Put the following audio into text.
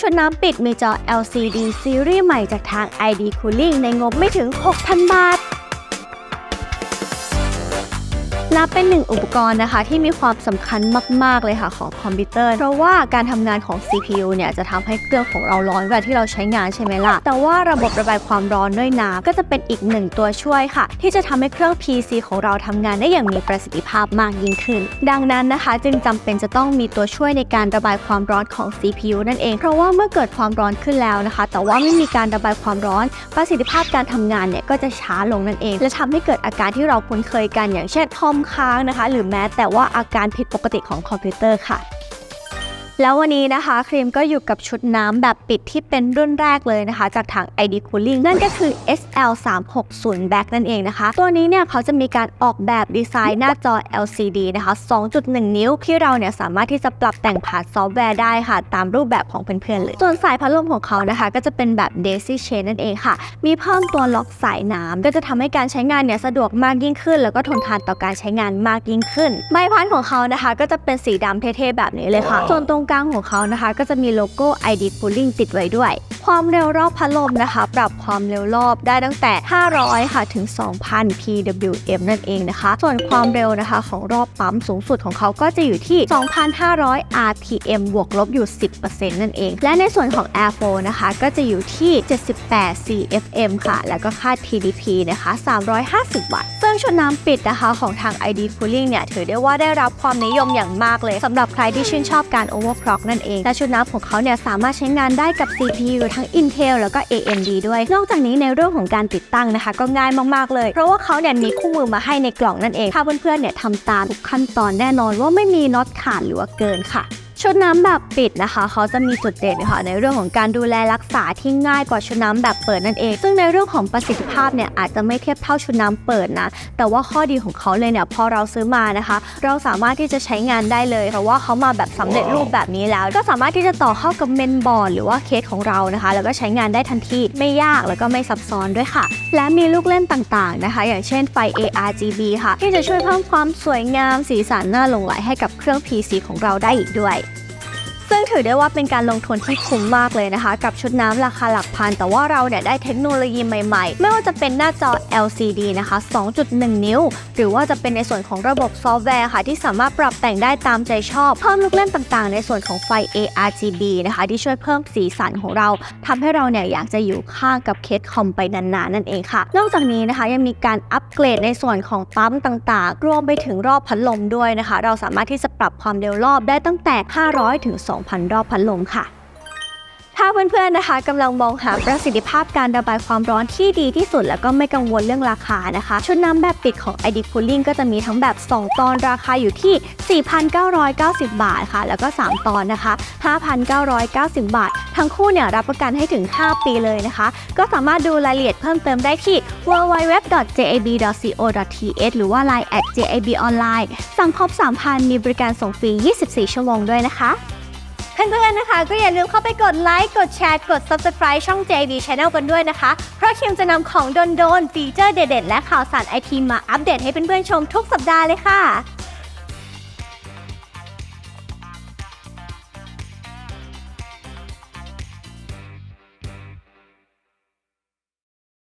ชุดน้ำปิดมีจอ LCD ซีรีส์ใหม่จากทาง ID Cooling ในงบไม่ถึง 6,000 บาท และเป็นหนึ่งอุปกรณ์นะคะ ที่มีความสำคัญมาก ๆ เลยค่ะของคอมพิวเตอร์ เพราะว่าการทำงานของ CPU เนี่ยจะทำให้เครื่องของเราร้อนเวลาที่เราใช้งานใช่ไหมล่ะ แต่ว่าระบบระบายความร้อนด้วยน้ำก็จะเป็นอีกหนึ่งตัวช่วยค่ะ ที่จะทำให้เครื่อง PC ของเราทำงานได้อย่างมีประสิทธิภาพมากยิ่งขึ้น ดังนั้นนะคะ จึงจำเป็นจะต้องมีตัวช่วยในการระบายความร้อนของ CPU นั่นเอง เพราะว่าเมื่อเกิดความร้อนขึ้นแล้วนะคะ แต่ว่าไม่มีการระบายความร้อน ประสิทธิภาพการทำงานเนี่ยก็จะช้าลงนั่นเอง และทำให้เกิดอาการที่เราคุ้นเคยกันอย่างเช่นคอมค้างนะคะ หรือแม้แต่ว่าอาการผิดปกติของคอมพิวเตอร์ค่ะ แล้ววันนี้นะคะครีมก็อยู่กับชุดน้ำแบบปิดที่เป็นรุ่นแรกเลยนะคะ จากทาง ID Cooling นั่นก็คือ SL 3 6 0 Back นั่นเองนะคะ ตัวนี้เนี่ยเขาจะมีการออกแบบดีไซน์หน้าจอ LCD นะคะ 2.1 นิ้วที่เราเนี่ยสามารถที่จะปรับแต่งผ่านซอฟต์แวร์ได้ค่ะ ตามรูปแบบของเพื่อนๆเลย ส่วนสายพัดลมของเขานะคะ ก็จะเป็นแบบ Daisy Chain นั่นเองค่ะ มีเพิ่มตัวล็อกสายน้ำก็จะทำให้การใช้งานเนี่ยสะดวกมากยิ่งขึ้น แล้วก็ทนทานต่อการใช้งานมากยิ่งขึ้น ใบพัดของเขานะคะ ก็จะเป็นสีดำเท่ๆแบบนี้เลยค่ะ ส่วนตรงกลางของเขานะคะ ก็จะมีโลโก้ ID Cooling ติดไว้ด้วย ความเร็วรอบพัดลมนะคะ ปรับความเร็วรอบได้ตั้งแต่ 500 ค่ะถึง 2,000 pwm นั่นเองนะคะ ส่วนความเร็วนะคะของรอบปั๊มสูงสุดของเขาก็จะอยู่ที่ 2,500 rpm บวกลบอยู่ 10%นั่นเอง และในส่วนของ airflow นะคะ ก็จะอยู่ที่ 78 cfm ค่ะ แล้วก็ค่า TDP นะคะ 350 วัตต์ซึ่งชุดน้ำปิดนะคะของทาง ID Cooling เนี่ย ถือได้ว่าได้รับความนิยมอย่างมากเลยสำหรับใครที่ชื่นชอบการ overclock นั่นเอง และชุดน้ำของเขาเนี่ยสามารถใช้งานได้กับ CPU ทั้ง Intel แล้วก็ AMD ด้วย นอกจากนี้ในเรื่องของการติดตั้งนะคะ ก็ง่ายมากๆเลย เพราะว่าเขาเนี่ยมีคู่มือมาให้ในกล่องนั่นเอง ถ้าเพื่อนๆเนี่ยทำตามทุกขั้นตอนแน่นอนว่าไม่มีน็อตขาดหรือว่าเกินค่ะ ชุดน้ำแบบปิดนะคะ เขาจะมีจุดเด่นค่ะในเรื่องของการดูแลรักษาที่ง่ายกว่าชุดน้ำแบบเปิดนั่นเอง ซึ่งในเรื่องของประสิทธิภาพเนี่ยอาจจะไม่เทียบเท่าชุดน้ำเปิดนะ แต่ว่าข้อดีของเขาเลยเนี่ยพอเราซื้อมานะคะ เราสามารถที่จะใช้งานได้เลย เพราะว่าเขามาแบบสำเร็จรูปแบบนี้แล้ว ก็สามารถที่จะต่อเข้ากับเมนบอร์ดหรือว่าเคสของเรานะคะ แล้วก็ใช้งานได้ทันทีไม่ยากแล้วก็ไม่ซับซ้อนด้วยค่ะ และมีลูกเล่นต่างๆนะคะ อย่างเช่นไฟ ARGB ค่ะ ที่จะช่วยเพิ่มความสวยงามสีสันน่าหลงไหลให้กับเครื่อง PC ของเราได้อีกด้วย ซึ่งถือได้ว่าเป็นการลงทุนที่คุ้มมากเลยนะคะ กับชุดน้ำราคาหลักพัน แต่ว่าเราเนี่ยได้เทคโนโลยีใหม่ๆ ไม่ว่าจะเป็นหน้าจอ LCD นะคะ 2.1 นิ้ว หรือว่าจะเป็นในส่วนของระบบซอฟต์แวร์ค่ะ ที่สามารถปรับแต่งได้ตามใจชอบ เพิ่มลูกเล่นต่างๆ ในส่วนของไฟ ARGB นะคะ ที่ช่วยเพิ่มสีสันของเราทำให้เราเนี่ยอยากจะอยู่ข้างกับเคสคอมไปนานๆนั่นเองค่ะ นอกจากนี้นะคะยังมีการอัปเกรดในส่วนของปั๊มต่างๆ รวมไปถึงรอบพัดลมด้วยนะคะ เราสามารถที่จะปรับความเร็วรอบได้ตั้งแต่ 500 ถึง2,000 รอบพัดลมค่ะ ถ้าเพื่อนๆนะคะกำลังมองหาประสิทธิภาพการระบายความร้อนที่ดีที่สุด แล้วก็ไม่กังวลเรื่องราคานะคะ ชุดน้ำแบบปิดของ ID Cooling ก็จะมีทั้งแบบ 2 ตอนราคาอยู่ที่ 4,990 บาทค่ะ แล้วก็ 3 ตอนนะคะ 5,990 บาท ทั้งคู่เนี่ยรับประกันให้ถึง 5 ปีเลยนะคะ ก็สามารถดูรายละเอียดเพิ่มเติมได้ที่ www.jab.co.th หรือว่า line at @jabonline สั่งครบ 3,000 มีบริการส่งฟรี 24 ชั่วโมงด้วยนะคะ เพื่อนๆนะคะก็อย่าลืมเข้าไปกดไลค์กดแชร์กด Subscribe ช่อง JB Channel กันด้วยนะคะ เพราะคิมจะนำของโดนๆฟีเจอร์เด็ดๆและข่าวสารไอทีมาอัปเดตให้เพื่อนๆชมทุกสัปดาห์เลยค่ะ